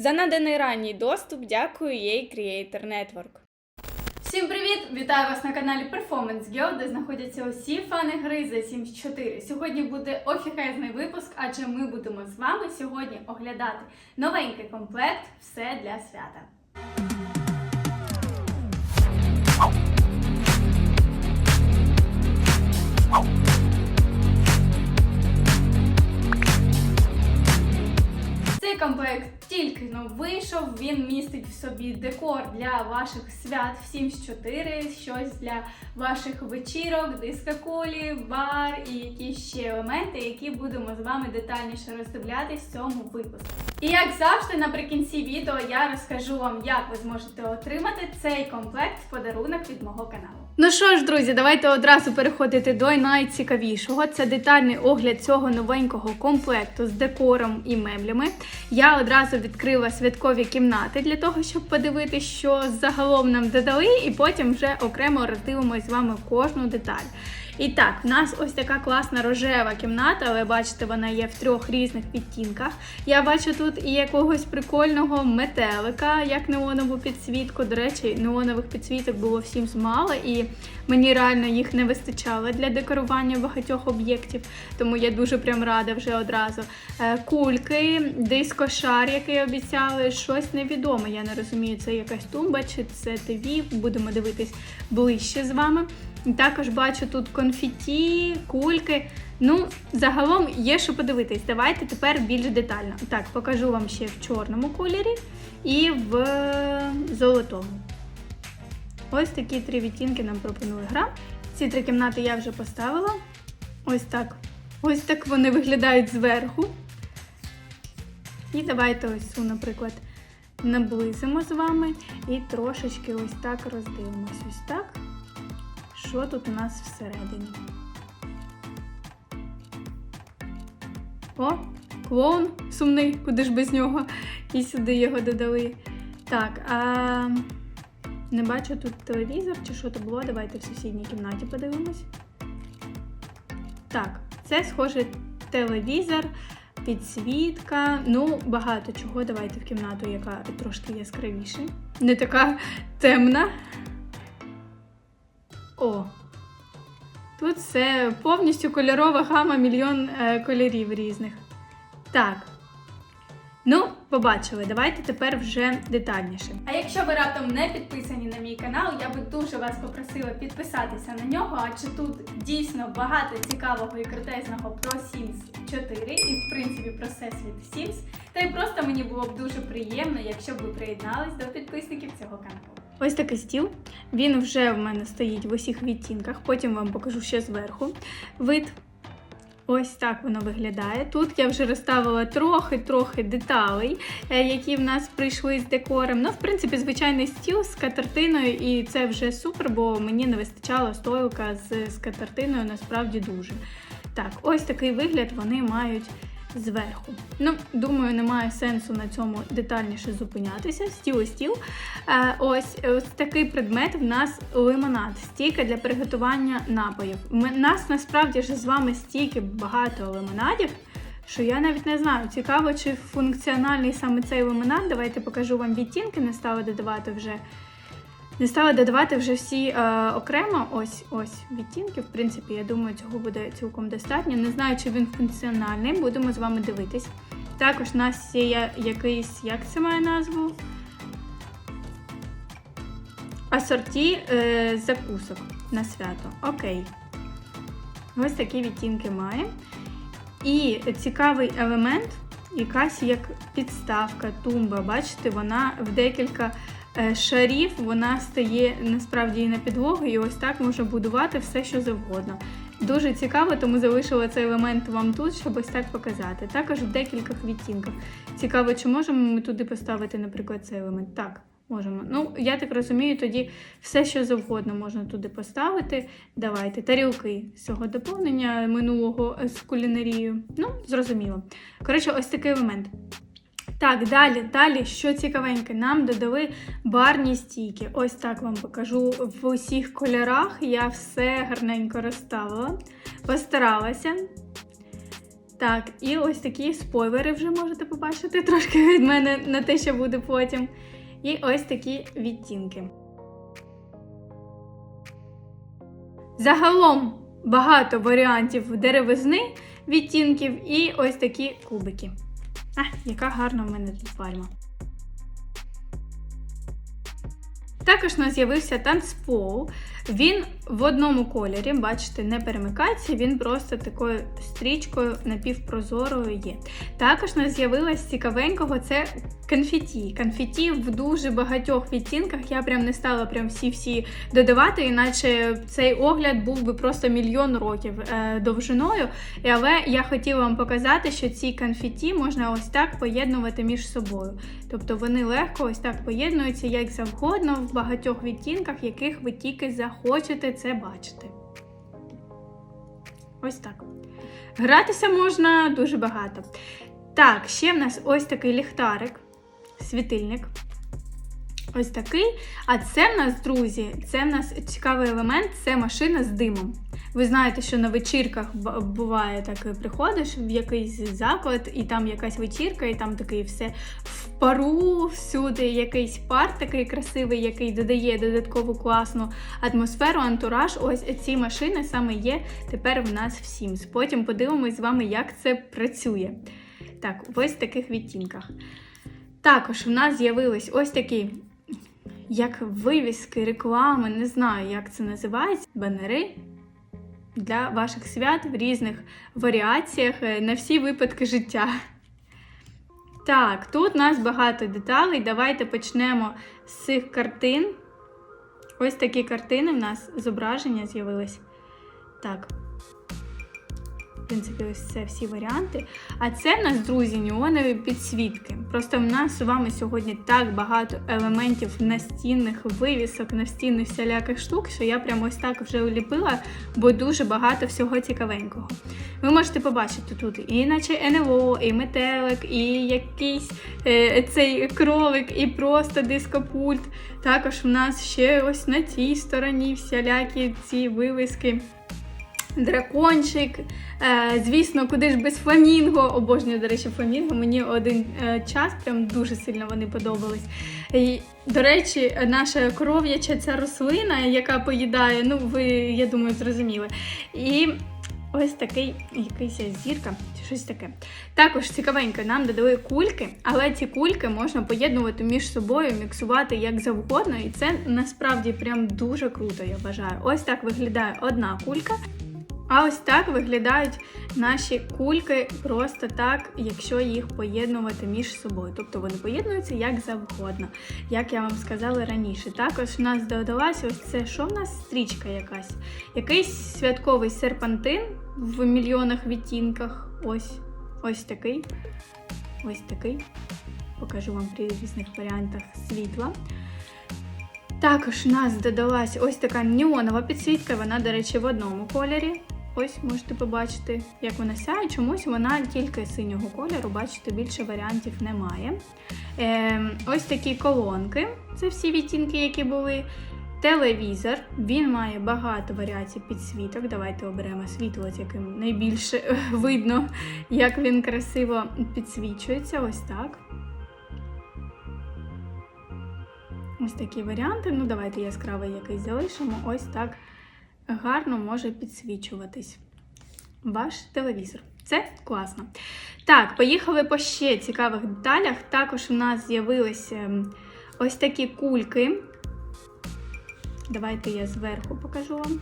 За наданий ранній доступ дякую EA Creator Network. Всім привіт! Вітаю вас на каналі Performance Girl, де знаходяться усі фани гри за Sims 4. Сьогодні буде офігезний випуск, адже ми будемо з вами сьогодні оглядати новенький комплект Все для свята. Цей комплект тільки но вийшов. Він містить в собі декор для ваших свят в Sims 4, щось для ваших вечірок, дискоколі, бар і якісь ще елементи, які будемо з вами детальніше роздивлятись в цьому випуску. І як завжди, наприкінці відео я розкажу вам, як ви зможете отримати цей комплект в подарунок від мого каналу. Ну що ж, друзі, давайте одразу переходити до найцікавішого. Це детальний огляд цього новенького комплекту з декором і меблями. Я одразу відкрила святкові кімнати для того, щоб подивитися, що загалом нам додали, і потім вже окремо роздивимось з вами кожну деталь. І так, в нас ось така класна рожева кімната, але бачите, вона є в трьох різних відтінках. Я бачу тут і якогось прикольного метелика, як неонову підсвітку. До речі, неонових підсвіток було всім змало, і мені реально їх не вистачало для декорування багатьох об'єктів. Тому я дуже прям рада вже одразу. Е, Кульки, дискошар, який обіцяли, щось невідоме. Я не розумію, це якась тумба чи це ТВ. Будемо дивитись ближче з вами. Також бачу тут конфеті, кульки. Ну, загалом є що подивитись. Давайте тепер більш детально. Так, покажу вам ще в чорному кольорі і в золотому. Ось такі три відтінки нам пропонує гра. Ці три кімнати я вже поставила. Ось так. Ось так вони виглядають зверху. І давайте ось цю, наприклад, наблизимо з вами і трошечки ось так роздивимось. Ось так. Що тут у нас всередині? О, клоун сумний, куди ж без нього. І сюди його додали. Так, а не бачу тут телевізор чи що то було. Давайте в сусідній кімнаті подивимось. Так, це схоже телевізор, підсвітка. Ну, багато чого. Давайте в кімнату, яка трошки яскравіша. Не така темна. О! Тут все повністю кольорова гама, мільйон е, кольорів різних. Так. Ну, побачили. Давайте тепер вже детальніше. А якщо ви раптом не підписані на мій канал, я би дуже вас попросила підписатися на нього, адже тут дійсно багато цікавого і крутезного про Sims 4 і, в принципі, про всесвіт Sims. Та й просто мені було б дуже приємно, якщо б ви приєднались до підписників цього каналу. Ось такий стіл. Він вже в мене стоїть в усіх відтінках, потім вам покажу ще зверху. Вид. Ось так воно виглядає. Тут я вже розставила трохи-трохи деталей, е, які в нас прийшли з декором. Ну, в принципі, звичайний стіл з скатертиною, і це вже супер, бо мені не вистачало столика з скатертиною, насправді дуже. Так, ось такий вигляд вони мають зверху. Ну, думаю, немає сенсу на цьому детальніше зупинятися. Стіл і стіл. Е, ось, ось такий предмет в нас лимонад, стійка для приготування напоїв. Ми, нас насправді ж з вами стільки багато лимонадів. Що я навіть не знаю, цікаво, чи функціональний саме цей лимонад. Давайте покажу вам відтінки, не стала додавати вже. Не стала додавати вже всі е, окремо. Ось ось відтінки. В принципі, я думаю, цього буде цілком достатньо. Не знаю, чи він функціональний, будемо з вами дивитись. Також у нас є якийсь, як це має назву? Асорті е, закусок на свято. Окей. Ось такі відтінки має. І цікавий елемент, якась як підставка, тумба. Бачите, вона в декілька шарів вона стає насправді і на підлогу, і ось так можна будувати все, що завгодно. Дуже цікаво, тому залишила цей елемент вам тут, щоб ось так показати. Також в декількох відтінках. Цікаво, чи можемо ми туди поставити, наприклад, цей елемент? Так, можемо. Ну, я так розумію, тоді все, що завгодно можна туди поставити. Давайте, тарілки з цього доповнення минулого з кулінарією. Ну, зрозуміло. Коротше, ось такий елемент. Так, далі, далі, що цікавеньке, нам додали барні стійки. Ось так вам покажу в усіх кольорах. Я все гарненько розставила, постаралася. Так, і ось такі спойлери вже можете побачити трошки від мене на те, що буде потім. І ось такі відтінки. Загалом багато варіантів деревизни, відтінків і ось такі кубики. А, яка гарна в мене тут пальма. Також нас з'явився танцпол. Він в одному кольорі, бачите, не перемикається, він просто такою стрічкою напівпрозорою є. Також у нас з'явилось цікавенького це конфеті. Конфеті в дуже багатьох відтінках. Я прям не стала прям всі-всі додавати, іначе цей огляд був би просто мільйон років е, довжиною. Але я хотіла вам показати, що ці конфеті можна ось так поєднувати між собою. Тобто вони легко ось так поєднуються як завгодно в багатьох відтінках, яких ви тільки захочете це бачити. Ось так. Гратися можна дуже багато. Так, ще в нас ось такий ліхтарик, світильник. Ось такий. А це в нас, друзі, це в нас цікавий елемент це машина з димом. Ви знаєте, що на вечірках буває так, приходиш в якийсь заклад, і там якась вечірка, і там такий все в пару, всюди якийсь пар такий красивий, який додає додаткову класну атмосферу, антураж. Ось ці машини саме є тепер в нас всім. Потім подивимось з вами, як це працює. Так, ось в таких відтінках. Також в нас з'явились ось такі, як вивіски, реклами, не знаю, як це називається, банери для ваших свят в різних варіаціях е, на всі випадки життя. Так, тут у нас багато деталей. Давайте почнемо з цих картин. Ось такі картини в нас зображення з'явились. Так. Принципі, ось це всі варіанти. А це нас, друзі, неонові підсвітки. Просто в нас з вами сьогодні так багато елементів настінних вивісок, настінних всіляких штук, що я прямо ось так вже уліпила, бо дуже багато всього цікавенького. Ви можете побачити тут і наче НЛО, і метелик, і якийсь е, цей кролик, і просто дископульт. Також в нас ще ось на цій стороні всілякі ці вивіски. Дракончик, е, звісно, куди ж без фламінго. Обожнюю, до речі, фламінго. Мені один е, час прям дуже сильно вони подобались. І, до речі, наша коров'яча ця рослина, яка поїдає, ну ви, я думаю, зрозуміли. І ось такий якийсь зірка, чи щось таке. Також цікавенько, нам додали кульки, але ці кульки можна поєднувати між собою, міксувати як завгодно, і це насправді прям дуже круто, я вважаю. Ось так виглядає одна кулька. А ось так виглядають наші кульки просто так, якщо їх поєднувати між собою. Тобто вони поєднуються як завгодно, як я вам сказала раніше. Також в нас додалася ось це, що в нас стрічка якась. Якийсь святковий серпантин в мільйонах відтінках. Ось ось такий. Ось такий. Покажу вам при різних варіантах світла. Також у нас додалась ось така неонова підсвітка, вона, до речі, в одному кольорі. Ось можете побачити, як вона сяє. Чомусь вона тільки синього кольору, бачите, більше варіантів немає. Е, ось такі колонки це всі відтінки, які були. Телевізор, він має багато варіацій підсвіток. Давайте оберемо світло, з яким найбільше видно, як він красиво підсвічується. Ось так. Ось такі варіанти. Ну, давайте яскравий якийсь залишимо. Ось так гарно може підсвічуватись ваш телевізор. Це класно. Так, поїхали по ще цікавих деталях. Також у нас з'явилися ось такі кульки. Давайте я зверху покажу вам.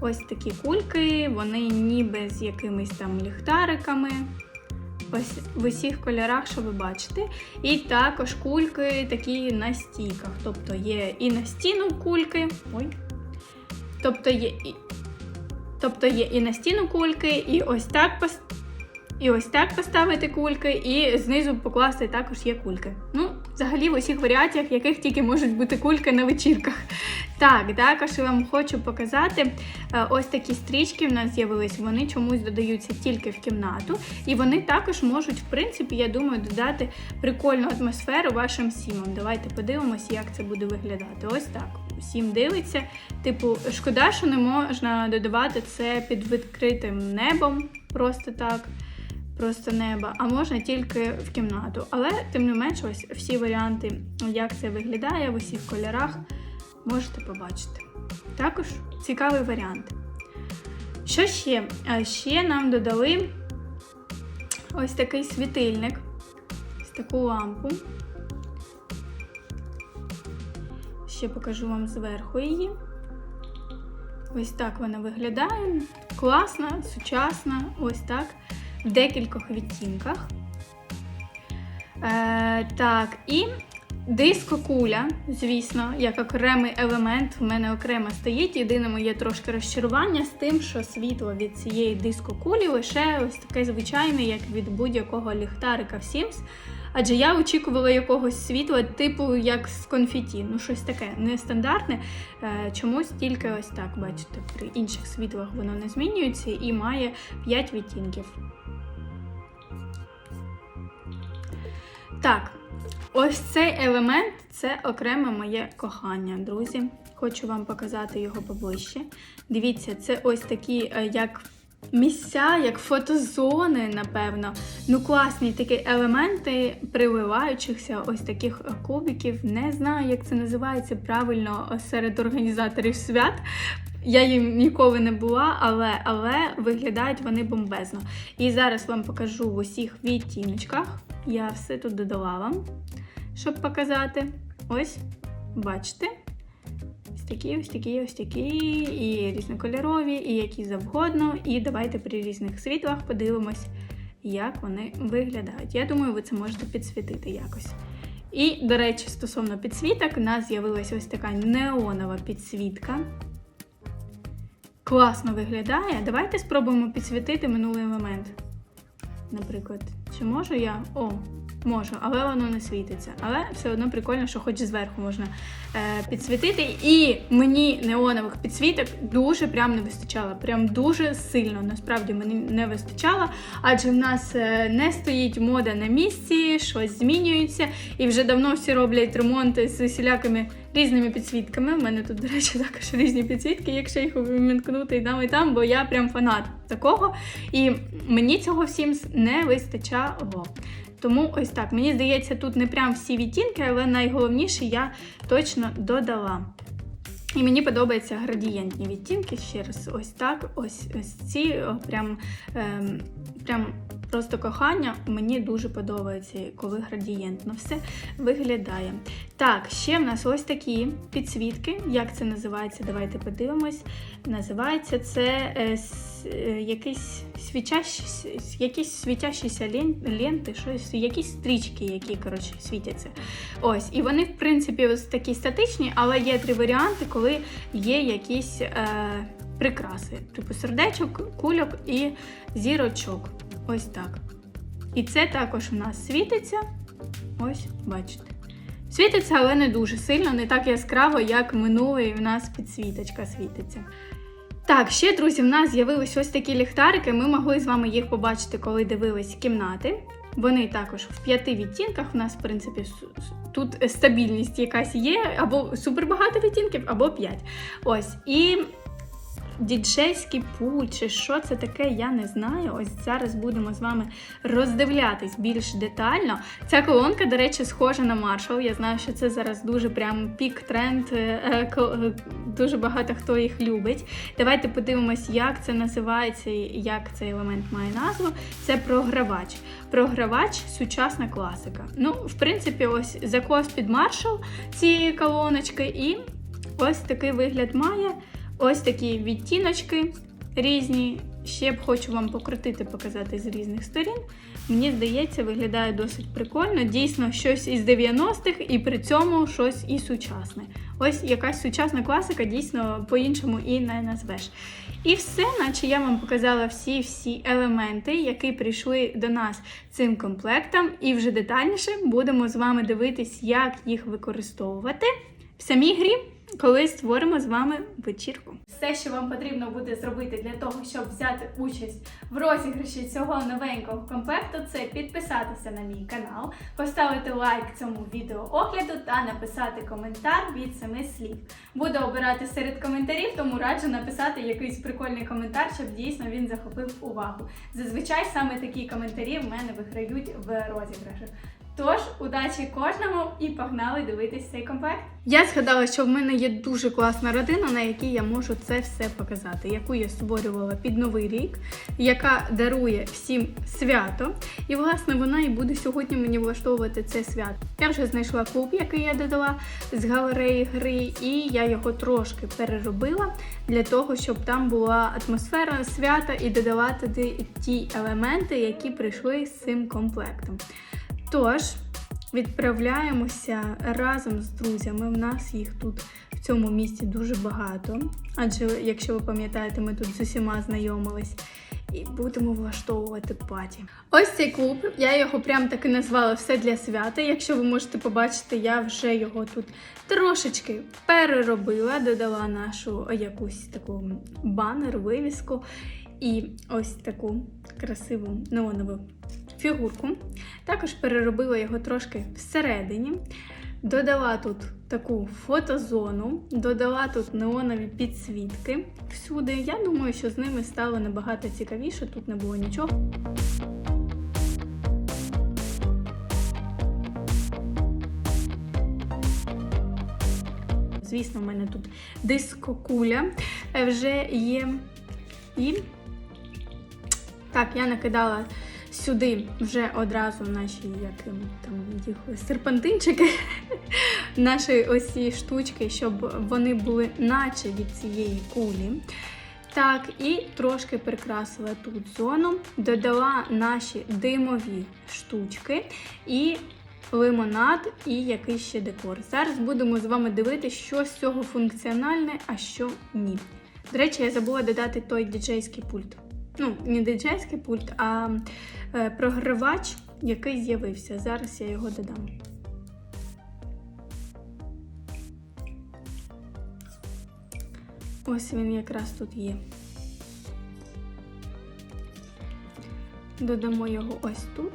Ось такі кульки, вони ніби з якимись там ліхтариками. Ось в усіх кольорах, що ви бачите. І також кульки такі на стійках. Тобто є і на стіну кульки. Ой. Тобто є і, тобто є і на стіну кульки, і ось так пос- і ось так поставити кульки, і знизу покласти також є кульки. Ну, взагалі в усіх варіаціях, яких тільки можуть бути кульки на вечірках. Так, також я вам хочу показати е, ось такі стрічки в нас з'явились. Вони чомусь додаються тільки в кімнату, і вони також можуть, в принципі, я думаю, додати прикольну атмосферу вашим сімам. Давайте подивимося, як це буде виглядати. Ось так. Сім дивиться. Типу, шкода, що не можна додавати це під відкритим небом, просто так. просто неба, а можна тільки в кімнату. Але тим не менш, ось всі варіанти, як це виглядає в усіх кольорах, можете побачити. Також цікавий варіант. Що ще? Ще нам додали ось такий світильник, ось таку лампу. Ще покажу вам зверху її. Ось так вона виглядає. Класна, сучасна, ось так. В декількох відтінках. Е, так, і диско-куля, звісно, як окремий елемент, в мене окремо стоїть. Єдине моє трошки розчарування з тим, що світло від цієї диско-кулі лише ось таке звичайне, як від будь-якого ліхтарика в Sims. Адже я очікувала якогось світла, типу як з конфеті. Ну, щось таке нестандартне. Е, Чомусь тільки ось так, бачите, при інших світлах воно не змінюється і має 5 відтінків. Так, ось цей елемент це окреме моє кохання, друзі. Хочу вам показати його поближче. Дивіться, це ось такі, е, як місця, як фотозони, напевно. Ну, класні такі елементи прививаючихся ось таких кубиків. Не знаю, як це називається правильно серед організаторів свят. Я їм ніколи не була, але, але виглядають вони бомбезно. І зараз вам покажу в усіх відтіночках. Я все тут додала вам, щоб показати. Ось, бачите? Ось такі, ось такі, ось такі, і різнокольорові, і які завгодно. І давайте при різних світлах подивимось, як вони виглядають. Я думаю, ви це можете підсвітити якось. І, до речі, стосовно підсвіток, у нас з'явилася ось така неонова підсвітка. Класно виглядає. Давайте спробуємо підсвітити минулий елемент. Наприклад, чи можу я? О, можу, але воно не світиться. Але все одно прикольно, що хоч зверху можна е, підсвітити. І мені неонових підсвіток дуже прям не вистачало. Прям дуже сильно. Насправді мені не вистачало, адже в нас е, не стоїть мода на місці, щось змінюється, і вже давно всі роблять ремонти з усілякими різними підсвітками. У мене тут, до речі, також різні підсвітки, якщо їх увімкнути і там, і там, бо я прям фанат такого. І мені цього всім не вистачало. Тому ось так. Мені здається, тут не прям всі відтінки, але найголовніше я точно додала. І мені подобаються градієнтні відтінки. Ще раз, ось так. Ось ось ці прям, ем, прям просто кохання. Мені дуже подобається, коли градієнтно все виглядає. Так, ще в нас ось такі підсвітки. Як це називається? Давайте подивимось. Називається це е, е, якийсь якісь світящіся лен- ленти, щось, якісь стрічки, які коротше, світяться. Ось, і вони, в принципі, ось такі статичні, але є три варіанти, коли є якісь е, прикраси, типу сердечок, кульок і зірочок. Ось так. І це також у нас світиться. Ось, бачите. Світиться, але не дуже сильно, не так яскраво, як минулий в нас підсвіточка світиться. Так, ще, друзі, в нас з'явились ось такі ліхтарики. Ми могли з вами їх побачити, коли дивились кімнати. Вони також в п'яти відтінках. У нас, в принципі, тут стабільність якась є, або супер багато відтінків, або п'ять. Ось. І діджейський пульт, чи що це таке, я не знаю. Ось зараз будемо з вами роздивлятись більш детально. Ця колонка, до речі, схожа на Marshall. Я знаю, що це зараз дуже прям пік тренд. е, е, е, Дуже багато хто їх любить. Давайте подивимось, як це називається і як цей елемент має назву. Це програвач. Програвач сучасна класика. Ну, в принципі, ось закос під Marshall ці колоночки, і ось такий вигляд має. Ось такі відтіночки різні. Ще б хочу вам покрутити, показати з різних сторін. Мені здається, виглядає досить прикольно. Дійсно, щось із 90-х, і при цьому щось і сучасне. Ось якась сучасна класика, дійсно по-іншому і не назвеш. І все, наче я вам показала всі-всі елементи, які прийшли до нас цим комплектом, і вже детальніше будемо з вами дивитись, як їх використовувати в самій грі, коли створимо з вами вечірку. Все, що вам потрібно буде зробити для того, щоб взяти участь в розіграші цього новенького комплекту, це підписатися на мій канал, поставити лайк цьому відео огляду та написати коментар від семи слів. Буду обирати серед коментарів, тому раджу написати якийсь прикольний коментар, щоб дійсно він захопив увагу. Зазвичай саме такі коментарі в мене виграють в розіграшах. Тож, удачі кожному і погнали дивитись цей комплект. Я згадала, що в мене є дуже класна родина, на якій я можу це все показати, яку я створювала під новий рік, яка дарує всім свято. І власне вона і буде сьогодні мені влаштовувати це свято. Я вже знайшла клуб, який я додала з галереї гри, і я його трошки переробила для того, щоб там була атмосфера свята і додала туди ті елементи, які прийшли з цим комплектом. Тож. Відправляємося разом з друзями. У нас їх тут в цьому місті дуже багато. Адже, якщо ви пам'ятаєте, ми тут з усіма знайомились і будемо влаштовувати паті. Ось цей клуб. Я його прям таки назвала все для свята. Якщо ви можете побачити, я вже його тут трошечки переробила, додала нашу якусь таку банер, вивіску і ось таку красиву неонову фігурку. Також переробила його трошки всередині. Додала тут таку фотозону, додала тут неонові підсвітки всюди. Я думаю, що з ними стало набагато цікавіше, тут не було нічого. Звісно, в мене тут дискокуля е, вже є. І так, я накидала сюди вже одразу наші як ем, там їх серпантинчики, наші ось ці штучки, щоб вони були наче від цієї кулі. Так, і трошки прикрасила тут зону, додала наші димові штучки і лимонад, і якийсь ще декор. Зараз будемо з вами дивитися, що з цього функціональне, а що ні. До речі, я забула додати той діджейський пульт. Ну, не диджейський пульт, а програвач, який з'явився. Зараз я його додам. Ось він якраз тут є. Додамо його ось тут.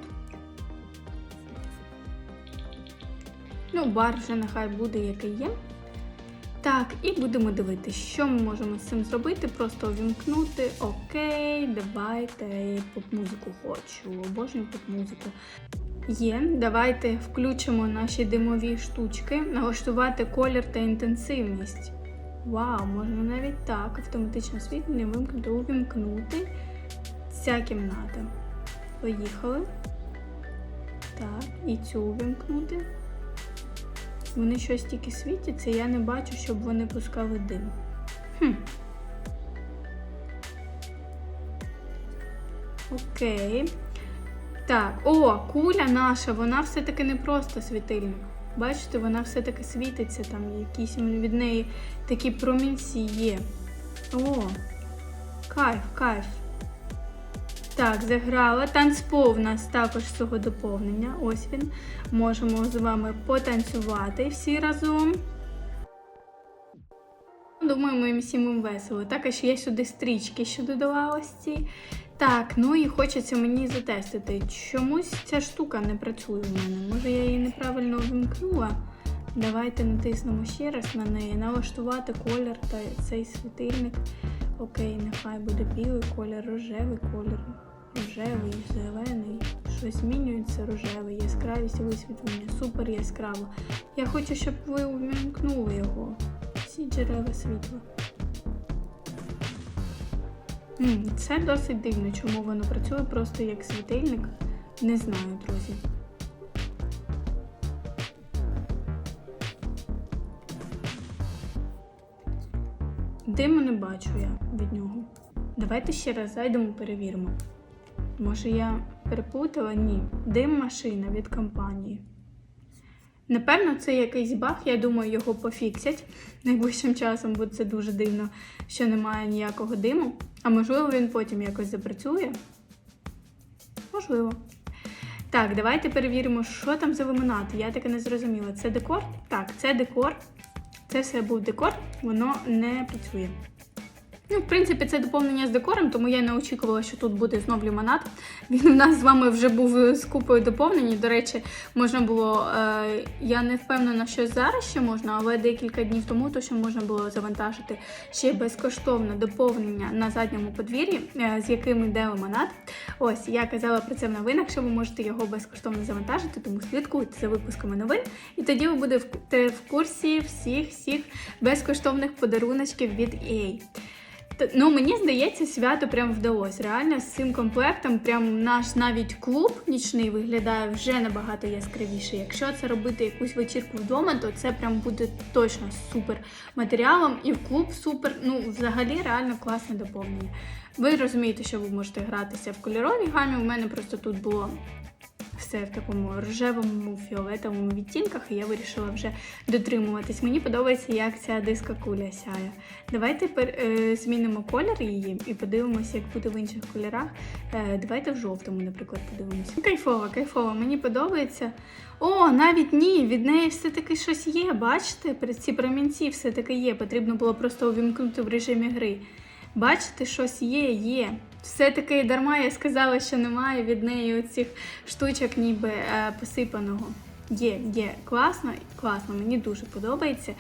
Ну, бар вже нехай буде, який є. Так, і будемо дивитися, що ми можемо з цим зробити. Просто увімкнути. Окей, давайте поп-музику хочу. Обожнюю поп-музику. Є, давайте включимо наші димові штучки, налаштувати колір та інтенсивність. Вау, можна навіть так. Автоматичне освітлення вимкнути, увімкнути. Ця кімната. Поїхали. Так, і цю увімкнути. Вони щось тільки світяться, я не бачу, щоб вони пускали дим. Хм. Окей. Так, о, куля наша, вона все-таки не просто світильник. Бачите, вона все-таки світиться, там якісь від неї такі промінці є. О, кайф, кайф. Так, заграла. Танцпол в нас також цього доповнення. Ось він. Можемо з вами потанцювати всі разом. Думаю, моїм всім весело. Також є сюди стрічки, що додала ось ці. Так, ну і хочеться мені затестити. Чомусь ця штука не працює в мене. Може я її неправильно вимкнула. Давайте натиснемо ще раз на неї, налаштувати колір та цей світильник. Окей, нехай буде білий колір, рожевий колір, рожевий, зелений. Щось змінюється рожевий, яскравість висвітлення, супер яскраво. Я хочу, щоб ви увімкнули його. Всі джерела світла. Це досить дивно, чому воно працює просто як світильник. Не знаю, друзі. Диму не бачу я від нього. Давайте ще раз зайдемо, перевіримо. Може, я переплутала? Ні. Дим машина від компанії. Напевно, це якийсь баг, я думаю, його пофіксять найближчим часом, бо це дуже дивно, що немає ніякого диму. А можливо, він потім якось запрацює. Можливо. Так, давайте перевіримо, що там за лимонад. Я таки не зрозуміла. Це декор? Так, це декор. це все був декор, воно не працює. Ну, в принципі, це доповнення з декором, тому я не очікувала, що тут буде знов лімонад. Він у нас з вами вже був з купою доповнень. До речі, можна було. Е, я не впевнена, що зараз ще можна, але декілька днів тому точно можна було завантажити ще безкоштовне доповнення на задньому подвір'ї, е, з яким йде лимонад. Ось я казала про це в новинах, що ви можете його безкоштовно завантажити, тому слідкуйте за випусками новин. І тоді ви будете в курсі всіх всіх безкоштовних подаруночків від EA. Ну, мені здається, свято прям вдалося. Реально з цим комплектом, прям наш навіть клуб нічний виглядає вже набагато яскравіше. Якщо це робити якусь вечірку вдома, то це прям буде точно супер матеріалом. І клуб супер. Ну, взагалі, реально класне доповнення. Ви розумієте, що ви можете гратися в кольоровій гамі. У мене просто тут було все в такому рожевому, фіолетовому відтінках, і я вирішила вже дотримуватись. Мені подобається, як ця диска куля сяє. Давайте пер, е, змінимо колір її і подивимося, як буде в інших кольорах. Е, давайте в жовтому, наприклад, подивимося. Кайфово, кайфово, мені подобається. О, навіть ні, від неї все-таки щось є. Бачите, ці промінці все-таки є. Потрібно було просто увімкнути в режимі гри. Бачите, щось є, є. Все-таки дарма я сказала, що немає від неї цих штучок, ніби е, посипаного. Є, є, класно, класно, мені дуже подобається.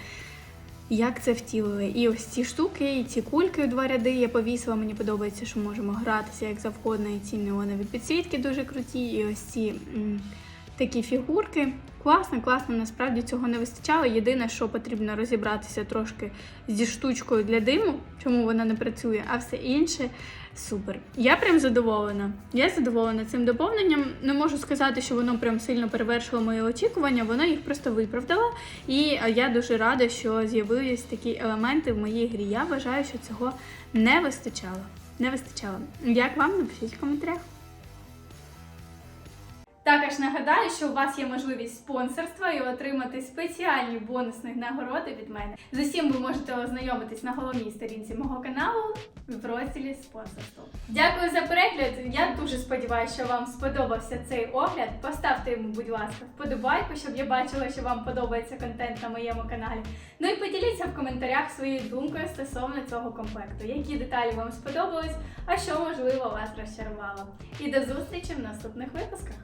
Як це втілили. І ось ці штуки, і ці кульки у два ряди я повісила. Мені подобається, що можемо гратися як завгодно. І ці неонові підсвітки дуже круті. І ось ці м, такі фігурки. Класно, класно, насправді цього не вистачало. Єдине, що потрібно розібратися трошки зі штучкою для диму, чому вона не працює, а все інше супер. Я прям задоволена. Я задоволена цим доповненням. Не можу сказати, що воно прям сильно перевершило мої очікування, воно їх просто виправдало. І е, я дуже рада, що з'явились такі елементи в моїй грі. Я вважаю, що цього не вистачало. Не вистачало. Як вам напишіть в коментарях. Також нагадаю, що у вас є можливість спонсорства і отримати спеціальні бонусні нагороди від мене. З усім ви можете ознайомитись на головній сторінці мого каналу в розділі спонсорство. Дякую за перегляд. Я дуже сподіваюся, що вам сподобався цей огляд. Поставте йому, будь ласка, вподобайку, щоб я бачила, що вам подобається контент на моєму каналі. Ну і поділіться в коментарях своєю думкою стосовно цього комплекту, які деталі вам сподобались, а що можливо вас розчарувало. І до зустрічі в наступних випусках.